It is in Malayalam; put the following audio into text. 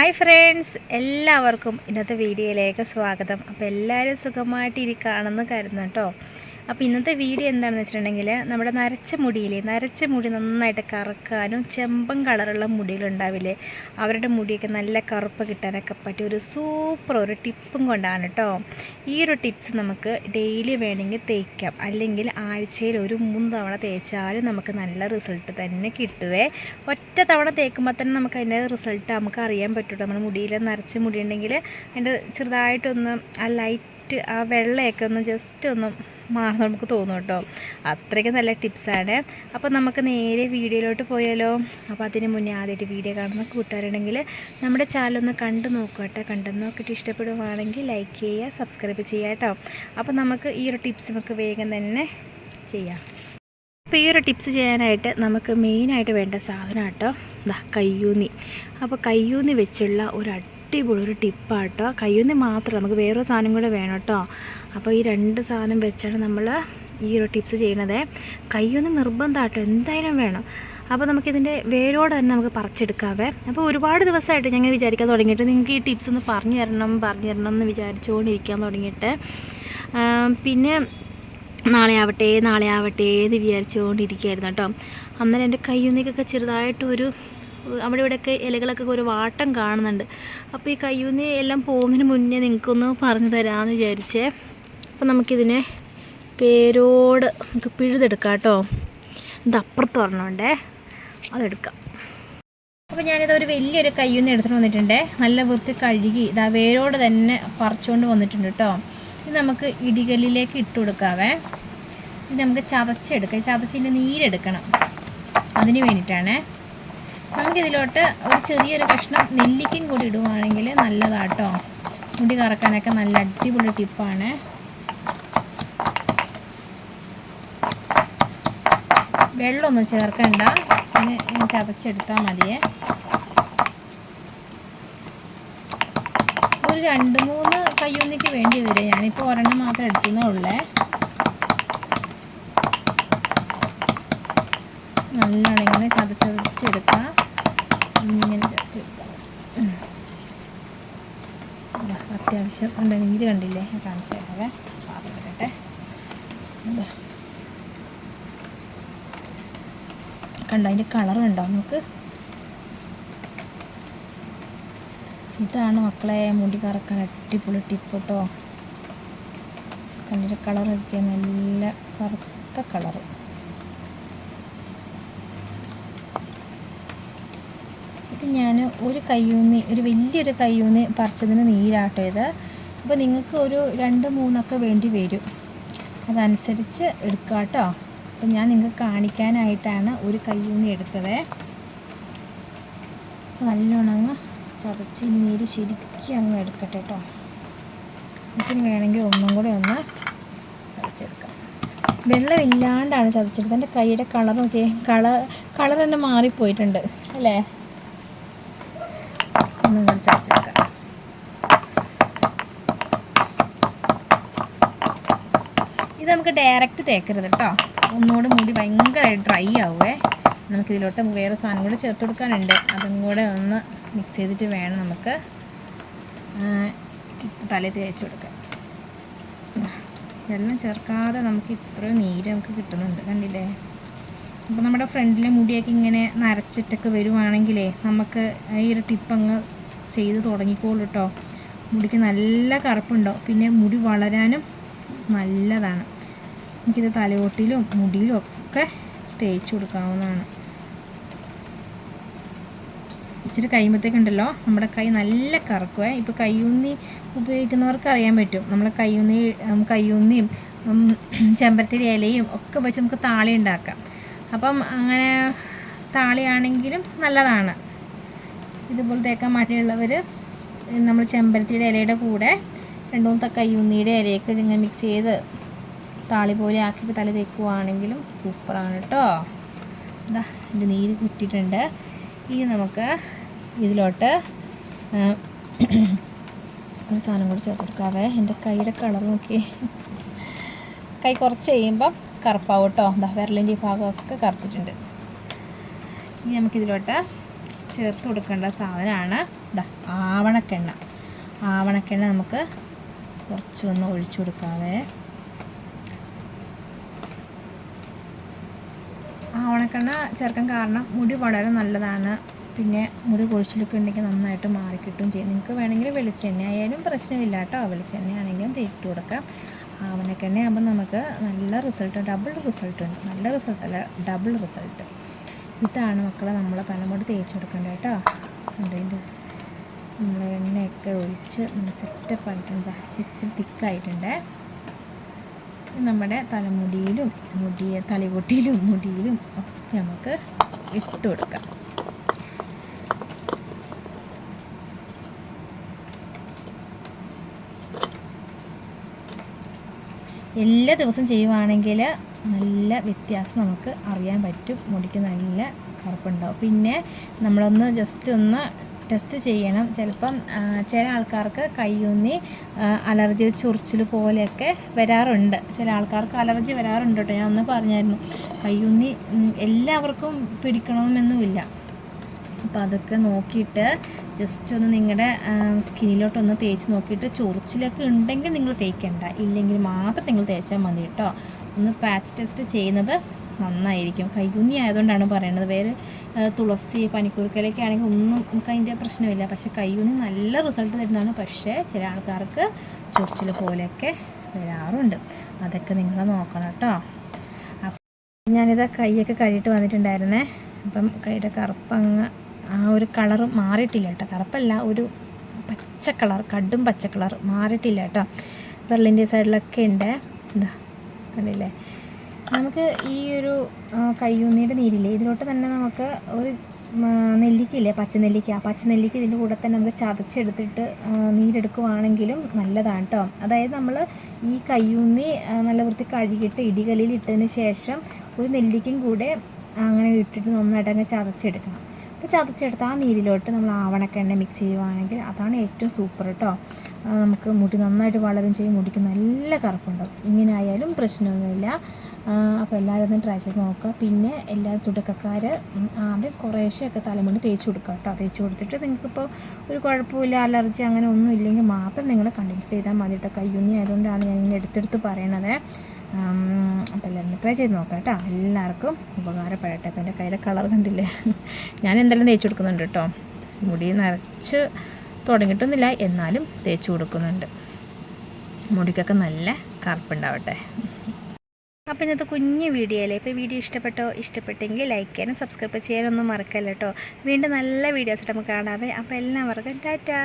ഹായ് ഫ്രണ്ട്സ് എല്ലാവർക്കും ഇന്നത്തെ വീഡിയോയിലേക്ക് സ്വാഗതം. അപ്പോൾ എല്ലാവരും സുഖമായിട്ടിരിക്കുകയാണെന്ന് കരുതുന്നു കേട്ടോ. അപ്പോൾ ഇന്നത്തെ വീഡിയോ എന്താണെന്ന് വെച്ചിട്ടുണ്ടെങ്കിൽ നമ്മുടെ നരച്ച മുടിയിൽ നരച്ച മുടി നന്നായിട്ട് കറക്കാനും ചെമ്പൻ കളറുള്ള മുടികളുണ്ടാവില്ലേ അവരുടെ മുടിയൊക്കെ നല്ല കറുപ്പ് കിട്ടാനൊക്കെ പറ്റിയ ഒരു സൂപ്പർ ഒരു ടിപ്പും കൊണ്ടാണ് കേട്ടോ ഈ ഒരു ടിപ്സ് നമുക്ക് ഡെയിലി വേണമെങ്കിൽ തേക്കാം. അല്ലെങ്കിൽ ആഴ്ചയിൽ ഒരു മൂന്ന് തവണ തേച്ചാലും നമുക്ക് നല്ല റിസൾട്ട് തന്നെ കിട്ടുവേ. ഒറ്റ തവണ തേക്കുമ്പോൾ തന്നെ നമുക്ക് അതിന്റെ റിസൾട്ട് നമുക്ക് അറിയാൻ പറ്റുള്ളൂ നമ്മുടെ മുടിയിൽ നരച്ച മുടി ഉണ്ടെങ്കിൽ അതിന്റെ ചെറുതായിട്ടൊന്ന് ആ ലൈറ്റ് ആ വെള്ളയൊക്കെ ഒന്ന് ജസ്റ്റ് ഒന്ന് മാറുന്ന നമുക്ക് തോന്നും കേട്ടോ. അത്രയ്ക്ക് നല്ല ടിപ്സാണ് അപ്പോൾ നമുക്ക് നേരെ വീഡിയോയിലോട്ട് പോയാലോ? അപ്പോൾ അതിന് മുന്നേ ആദ്യമായിട്ട് വീഡിയോ കാണുന്ന കൂട്ടുകാരുണ്ടെങ്കിൽ നമ്മുടെ ചാനൽ ഒന്ന് കണ്ടു കേട്ടോ. കണ്ടു നോക്കിയിട്ട് ഇഷ്ടപ്പെടുവാണെങ്കിൽ ലൈക്ക് ചെയ്യുക സബ്സ്ക്രൈബ് ചെയ്യുക കേട്ടോ. അപ്പോൾ നമുക്ക് ഈ ഒരു ടിപ്സ് നമുക്ക് വേഗം തന്നെ ചെയ്യാം. അപ്പോൾ ഈ ഒരു ടിപ്സ് ചെയ്യാനായിട്ട് നമുക്ക് മെയിനായിട്ട് വേണ്ട സാധനം കേട്ടോ. ദാ കയ്യൂന്നി. അപ്പോൾ കയ്യൂന്നി വെച്ചുള്ള ഒരു അടിപൊളി ഒരു ടിപ്പാട്ടോ. കയ്യൂന്നി മാത്രം നമുക്ക് വേറൊരു സാധനം കൂടെ വേണം കേട്ടോ. അപ്പോൾ ഈ രണ്ട് സാധനം വെച്ചാണ് നമ്മൾ ഈ ഒരു ടിപ്സ് ചെയ്യണത്. കയ്യൊന്നും നിർബന്ധമാട്ടോ എന്തായാലും വേണം. അപ്പോൾ നമുക്കിതിന്റെ വേരോടെ തന്നെ നമുക്ക് പറിച്ചെടുക്കാവേ. അപ്പോൾ ഒരുപാട് ദിവസമായിട്ട് ഞങ്ങൾ വിചാരിക്കാൻ തുടങ്ങിയിട്ട് നിങ്ങൾക്ക് ഈ ടിപ്സ് ഒന്ന് പറഞ്ഞു തരണം പറഞ്ഞു തരണം എന്ന് വിചാരിച്ചുകൊണ്ടിരിക്കാൻ തുടങ്ങിയിട്ട്. പിന്നെ നാളെ ആവട്ടെ നാളെ ആവട്ടെ എന്ന് വിചാരിച്ചുകൊണ്ടിരിക്കുകയായിരുന്നു കേട്ടോ. അന്നേരം എന്റെ കയ്യൊന്നേക്കൊക്കെ ചെറുതായിട്ട് ഒരു അവിടെ ഇവിടെയൊക്കെ ഇലകളൊക്കെ ഒരു വാട്ടം കാണുന്നുണ്ട്. അപ്പോൾ ഈ കയ്യൂന്നി എല്ലാം പോകുന്നതിന് മുന്നേ നിങ്ങൾക്കൊന്ന് പറഞ്ഞു തരാമെന്ന് വിചാരിച്ചേ. അപ്പോൾ നമുക്കിതിനെ പേരോട് നമുക്ക് പിഴുതെടുക്കാം കേട്ടോ. ഇത് അപ്പുറത്ത് പറഞ്ഞോണ്ടേ അതെടുക്കാം. അപ്പോൾ ഞാനിത് ഒരു വലിയൊരു കയ്യൂന്ന് എടുത്തിട്ട് വന്നിട്ടുണ്ട്. നല്ല വൃത്തി കഴുകി ഇതാ വേരോട് തന്നെ പറിച്ചുകൊണ്ട് വന്നിട്ടുണ്ട് കേട്ടോ. ഇത് നമുക്ക് ഇടികല്ലിലേക്ക് ഇട്ട് കൊടുക്കാവേ. ഇത് നമുക്ക് ചതച്ചെടുക്കാം. ചതച്ചിന്റെ നീരെടുക്കണം. അതിന് വേണ്ടിയിട്ടാണ്. നമുക്കിതിലോട്ട് ഒരു ചെറിയൊരു കഷ്ണം നെല്ലിക്കും കൂടി ഇടുവാണെങ്കിൽ നല്ലതാട്ടോ. മുടി കറക്കാനൊക്കെ നല്ല അടിപൊളി ടിപ്പാണ്. വെള്ളമൊന്നും ചേർക്കണ്ട. ഇങ്ങനെ ചതച്ചെടുത്താൽ മതിയേ. ഒരു രണ്ട് മൂന്ന് കയ്യൊന്നിക്ക് വേണ്ടി വരും. ഞാനിപ്പോൾ ഒരെണ്ണം മാത്രം എടുക്കുന്നേ നല്ലോണം ഇങ്ങനെ ചതച്ചതച്ചെടുക്കാം ഇങ്ങനെ ചതച്ചെടുക്കാം ഉം. ഇതാ, അത്യാവശ്യം ഉണ്ട്. നീര് കണ്ടില്ലേ? ഞാൻ കാണിച്ചു തരാവേ. പാത്രം ഇതാ. കണ്ടോ അതിന്റെ കളർ കണ്ടോ നമുക്ക്? ഇതാണ് മക്കളെ മുടി കറക്കാൻ അടിപൊളി ടിപ്പ് കേട്ടോ. കണ്ണിന്റെ കളറൊക്കെ നല്ല കറുത്ത കളറ് ഇത് ഞാൻ ഒരു കയ്യൂന്നി ഒരു വലിയൊരു കയ്യൂന്നി പറിച്ചതിന് നീരാട്ടോ ഇത്. അപ്പോൾ നിങ്ങൾക്ക് ഒരു രണ്ട് മൂന്നൊക്കെ വേണ്ടി വരും. അതനുസരിച്ച് എടുക്കുക കേട്ടോ അപ്പം ഞാൻ നിങ്ങൾക്ക് കാണിക്കാനായിട്ടാണ് ഒരു കയ്യൂന്നി എടുത്തത്. നല്ലോണം അങ്ങ് ചതച്ച് നീര് ശരിക്കും അങ്ങ് എടുക്കട്ടെ കേട്ടോ. എനിക്കിനി വേണമെങ്കിൽ ഒന്നും കൂടെ ഒന്ന് ചതച്ചെടുക്കാം. വെള്ളമില്ലാണ്ടാണ് ചതച്ചെടുത്തത്. എന്റെ കൈയുടെ കളർ നോക്കിയേ കളർ കളർ തന്നെ മാറിപ്പോയിട്ടുണ്ട്. അല്ലേ? ഒന്നും ഇത് നമുക്ക് ഡയറക്റ്റ് തേക്കരുത് കേട്ടോ ഒന്നുകൂടെ മുടി ഭയങ്കര ഡ്രൈ ആവുമേ നമുക്കിതിലോട്ട് വേറെ സാധനം കൂടെ ചേർത്ത് കൊടുക്കാനുണ്ട്. അതും കൂടെ ഒന്ന് മിക്സ് ചെയ്തിട്ട് വേണം നമുക്ക് തലയിൽ തേച്ച് കൊടുക്കാൻ. വെള്ളം ചേർക്കാതെ നമുക്ക് ഇത്രയും നീര് നമുക്ക് കിട്ടുന്നുണ്ട്. കണ്ടില്ലേ? അപ്പോൾ നമ്മുടെ ഫ്രണ്ടിലെ മുടിയൊക്കെ ഇങ്ങനെ നരച്ചിട്ടൊക്കെ വരുവാണെങ്കിലേ നമുക്ക് ഈ ഒരു ടിപ്പ് അങ്ങ് ചെയ്ത് തുടങ്ങിക്കോളൂ കേട്ടോ മുടിക്ക് നല്ല കറുപ്പുണ്ടാവും പിന്നെ മുടി വളരാനും നല്ലതാണ്. നമുക്കിത് തലയോട്ടിലും മുടിയിലും ഒക്കെ തേച്ച് കൊടുക്കാവുന്നതാണ്. ഇച്ചിരി കഴിയുമ്പോഴത്തേക്കുണ്ടല്ലോ നമ്മുടെ കൈ നല്ല കറക്കുവേ. ഇപ്പോൾ കയ്യൂന്നി ഉപയോഗിക്കുന്നവർക്ക് അറിയാൻ പറ്റും. നമ്മൾ കയ്യൂന്നി കയ്യൂന്നിയും ചെമ്പരത്തിരി ഇലയും ഒക്കെ വെച്ച് നമുക്ക് താളി ഉണ്ടാക്കാം. അപ്പം അങ്ങനെ താളിയാണെങ്കിലും നല്ലതാണ്. ഇതുപോലെ തേക്കാൻ മടിയുള്ളവർ നമ്മൾ ചെമ്പരത്തിയുടെ ഇലയുടെ കൂടെ രണ്ട് മൂന്ന് ഇലയൊക്കെ ഇങ്ങനെ മിക്സ് ചെയ്ത് താളി പോലെ ആക്കിയിട്ട് തല തേക്കുവാണെങ്കിലും സൂപ്പറാണ് കേട്ടോ ഇതാ എന്റെ നീര് കുറ്റിയിട്ടുണ്ട് ഇനി നമുക്ക് ഇതിലോട്ട് ഒരു സാധനം കൂടി ചേർത്ത് കൊടുക്കാവേ. എന്റെ കൈയുടെ കളർ നോക്കി കൈ കുറച്ച് കഴിയുമ്പം കറുപ്പാവും കേട്ടോ എന്താ വിരലിന്റെ ഈ ഭാഗമൊക്കെ കറുത്തിട്ടുണ്ട്. ഇനി നമുക്കിതിലോട്ട് ചേർത്ത് കൊടുക്കേണ്ട സാധനമാണ്. ഇതാ ആവണക്കെണ്ണ. ആവണക്കെണ്ണ നമുക്ക് കുറച്ചൊന്ന് ഒഴിച്ചു കൊടുക്കാവേ. ആവണക്കെണ്ണ ചേർക്കാൻ കാരണം മുടി വളരെ നല്ലതാണ്. പിന്നെ മുടി കൊഴിച്ചിലൊക്കെ ഉണ്ടെങ്കിൽ നന്നായിട്ട് മാറിക്കിട്ടും ചെയ്യും. നിങ്ങൾക്ക് വേണമെങ്കിൽ വെളിച്ചെണ്ണ ആയാലും പ്രശ്നമില്ല കേട്ടോ. വെളിച്ചെണ്ണ ആണെങ്കിലും തേക്കിട്ട് കൊടുക്കാം. ആവണക്കെണ്ണ ആകുമ്പോൾ നമുക്ക് നല്ല റിസൾട്ട് ഡബിൾ റിസൾട്ട് ഉണ്ട്. നല്ല റിസൾട്ട് അല്ല ഡബിൾ റിസൾട്ട്. ഇതാണ് മക്കളെ നമ്മളെ തലമുടി തേച്ച് കൊടുക്കേണ്ടത് കേട്ടോ അതിന്റെ നമ്മൾ എണ്ണയൊക്കെ ഒഴിച്ച് നമ്മൾ സെറ്റപ്പ് ആയിട്ടുണ്ട്. ഇച്ചിരി തിക്കായിട്ടുണ്ട്. നമ്മുടെ തലമുടിയിലും മുടി തലകൊട്ടിയിലും മുടിയിലും ഒക്കെ നമുക്ക് ഇട്ട് കൊടുക്കാം. എല്ലാ ദിവസം ചെയ്യുവാണെങ്കിൽ നല്ല വ്യത്യാസം നമുക്ക് അറിയാൻ പറ്റും. മുടിക്ക് നല്ല കറുപ്പുണ്ടാവും. പിന്നെ നമ്മളൊന്ന് ജസ്റ്റ് ഒന്ന് ടെസ്റ്റ് ചെയ്യണം. ചിലപ്പം ചില ആൾക്കാർക്ക് കയ്യൊന്നി അലർജി ചൊറിച്ചിൽ പോലെയൊക്കെ വരാറുണ്ട്. ചില ആൾക്കാർക്ക് അലർജി വരാറുണ്ട് കേട്ടോ. ഞാൻ ഒന്ന് പറഞ്ഞായിരുന്നു. കയ്യൊന്നി എല്ലാവർക്കും പിടിക്കണമെന്നൊന്നുമില്ല. അപ്പോൾ അതൊക്കെ നോക്കിയിട്ട് ജസ്റ്റ് ഒന്ന് നിങ്ങളുടെ സ്കിന്നിലോട്ടൊന്ന് തേച്ച് നോക്കിയിട്ട് ചൊറിച്ചിലൊക്കെ ഉണ്ടെങ്കിൽ നിങ്ങൾ തേക്കണ്ട. ഇല്ലെങ്കിൽ മാത്രം നിങ്ങൾ തേച്ചാൽ മതി കേട്ടോ. ഒന്ന് പാച്ച് ടെസ്റ്റ് ചെയ്യുന്നത് നന്നായിരിക്കും. കൈകുഞ്ഞി ആയതുകൊണ്ടാണ് പറയുന്നത് വേറെ തുളസി പനിക്കൂർക്കലൊക്കെ ആണെങ്കിൽ ഒന്നും നമുക്ക് അതിന്റെ പ്രശ്നമില്ല. പക്ഷേ കൈകുഞ്ഞി നല്ല റിസൾട്ട് തരുന്നതാണ്. പക്ഷേ ചില ആൾക്കാർക്ക് ചൊറിച്ചിൽ പോലെയൊക്കെ വരാറുണ്ട്. അതൊക്കെ നിങ്ങൾ നോക്കണം കേട്ടോ. അപ്പം ഞാനിത് കൈയൊക്കെ കഴുകിയിട്ട് വന്നിട്ടുണ്ടായിരുന്നേ. അപ്പം കൈയുടെ കറുപ്പങ്ങ് ആ ഒരു കളർ മാറിയിട്ടില്ല കേട്ടോ. കറുപ്പല്ല ഒരു പച്ച കളർ കടും പച്ച കളർ മാറിയിട്ടില്ല കേട്ടോ. വെള്ളിന്റെ സൈഡിലൊക്കെ ഉണ്ട്. എന്താ കണ്ടില്ലേ? നമുക്ക് ഈ ഒരു കയ്യൂന്നിയുടെ നീരില്ലേ ഇതിലോട്ട് തന്നെ നമുക്ക് ഒരു നെല്ലിക്കയില്ലേ പച്ചനെല്ലിക്ക പച്ചനെല്ലിക്ക ഇതിന്റെ കൂടെ തന്നെ നമുക്ക് ചതച്ചെടുത്തിട്ട് നീരെടുക്കുവാണെങ്കിലും നല്ലതാണ് കേട്ടോ അതായത് നമ്മൾ ഈ കയ്യൂന്നി നല്ല വൃത്തി കഴുകിയിട്ട് ഇടികല്ലിൽ ഇട്ടതിന് ശേഷം ഒരു നെല്ലിക്കയും കൂടെ അങ്ങനെ ഇട്ടിട്ട് നന്നായിട്ട് അങ്ങ് ചതച്ചെടുക്കണം. ചതച്ചെടുത്ത് ആ നീരിലോട്ട് നമ്മൾ ആവണക്കെണ്ണ മിക്സ് ചെയ്യുവാണെങ്കിൽ അതാണ് ഏറ്റവും സൂപ്പർ കേട്ടോ നമുക്ക് മുടി നന്നായിട്ട് വളരും ചെയ്യും. മുടിക്ക് നല്ല കറുപ്പുണ്ടാവും. ഇങ്ങനെ ആയാലും പ്രശ്നമൊന്നുമില്ല അപ്പോൾ എല്ലാവരും ഒന്ന് ട്രൈ ചെയ്ത് നോക്കുക. പിന്നെ എല്ലാ തുടക്കക്കാർ ആദ്യം കുറേശ്ശെയൊക്കെ തലമുടി തേച്ച് കൊടുക്കുക കേട്ടോ തേച്ച് കൊടുത്തിട്ട് നിങ്ങൾക്കിപ്പോൾ ഒരു കുഴപ്പമില്ല അലർജി അങ്ങനെ ഒന്നും ഇല്ലെങ്കിൽ മാത്രം നിങ്ങൾ കണ്ടിന്യൂ ചെയ്താൽ മതി കേട്ടോ കയ്യുന്നി ആയതുകൊണ്ടാണ് ഞാൻ ഇങ്ങനെ എടുത്തെടുത്ത് പറയണത്. അപ്പോൾ എല്ലാവരും ട്രൈ ചെയ്ത് നോക്കാം കേട്ടോ. എല്ലാവർക്കും ഉപകാരപ്പെടട്ടെ. അപ്പോൾ എന്റെ കയ്യിലെ കളർ കണ്ടില്ലേ? ഞാൻ എന്തായാലും തേച്ച് കൊടുക്കുന്നുണ്ട് കേട്ടോ. മുടി നിറച്ച് തുടങ്ങിയിട്ടൊന്നുമില്ല എന്നാലും തേച്ച് കൊടുക്കുന്നുണ്ട്. മുടിക്കൊക്കെ നല്ല കറുപ്പുണ്ടാവട്ടെ. അപ്പോൾ ഇന്നത്തെ കുഞ്ഞു വീഡിയോയിലെ ഇപ്പോൾ വീഡിയോ ഇഷ്ടപ്പെട്ടോ ഇഷ്ടപ്പെട്ടെങ്കിൽ ലൈക്ക് ചെയ്യാനും സബ്സ്ക്രൈബ് ചെയ്യാനൊന്നും മറക്കല്ല വീണ്ടും നല്ല വീഡിയോസ് നമുക്ക് കാണാവേ. അപ്പോൾ എല്ലാവർക്കും ടാറ്റാ.